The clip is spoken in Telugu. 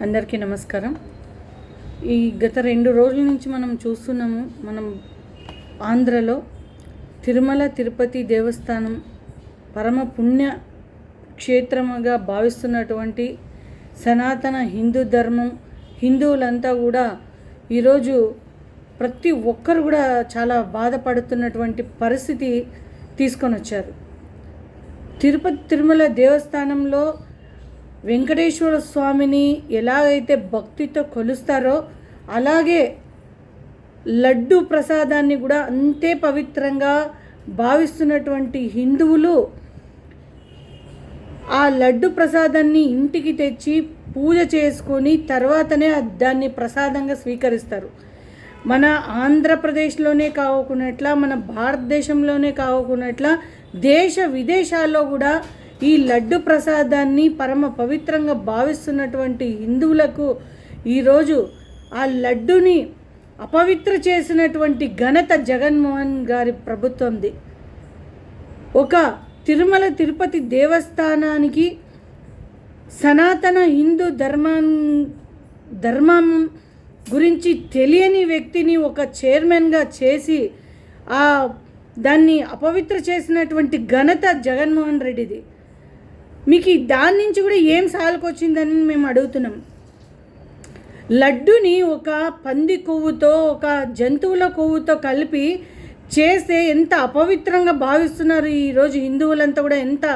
అందరికీ నమస్కారం. ఈ గత రెండు రోజుల నుంచి మనం చూస్తున్నాము మనం ఆంధ్రలో తిరుమల తిరుపతి దేవస్థానం పరమ పుణ్య క్షేత్రముగా భావిస్తున్నటువంటి సనాతన హిందూ ధర్మం హిందువులంతా కూడా ఈరోజు ప్రతి ఒక్కరు కూడా చాలా బాధపడుతున్నటువంటి పరిస్థితి తీసుకొని వచ్చారు తిరుపతి తిరుమల దేవస్థానంలో వెంకటేశ్వర స్వామిని ఎలాగైతే భక్తితో కొలుస్తారో అలాగే లడ్డు ప్రసాదాన్ని కూడా అంతే పవిత్రంగా భావిస్తున్నటువంటి హిందువులు ఆ లడ్డు ప్రసాదాన్ని ఇంటికి తెచ్చి పూజ చేసుకొని తర్వాతనే దాన్ని ప్రసాదంగా స్వీకరిస్తారు. మన ఆంధ్రప్రదేశ్లోనే కావకున్నట్ల మన భారతదేశంలోనే కావకున్నట్ల దేశ విదేశాల్లో కూడా ఈ లడ్డు ప్రసాదాన్ని పరమ పవిత్రంగా భావిస్తున్నటువంటి హిందువులకు ఈరోజు ఆ లడ్డుని అపవిత్ర చేసినటువంటి ఘనత జగన్మోహన్ గారి ప్రభుత్వంది. ఒక తిరుమల తిరుపతి దేవస్థానానికి సనాతన హిందూ ధర్మం ధర్మం గురించి తెలియని వ్యక్తిని ఒక చైర్మన్గా చేసి ఆ దాన్ని అపవిత్ర చేసినటువంటి ఘనత జగన్మోహన్ రెడ్డిది. మీకు దాని నుంచి కూడా ఏం సాలుకొచ్చిందని మేము అడుగుతున్నాం. లడ్డుని ఒక పంది కొవ్వుతో ఒక జంతువుల కొవ్వుతో కలిపి చేస్తే ఎంత అపవిత్రంగా భావిస్తున్నారు ఈరోజు హిందువులంతా కూడా ఎంత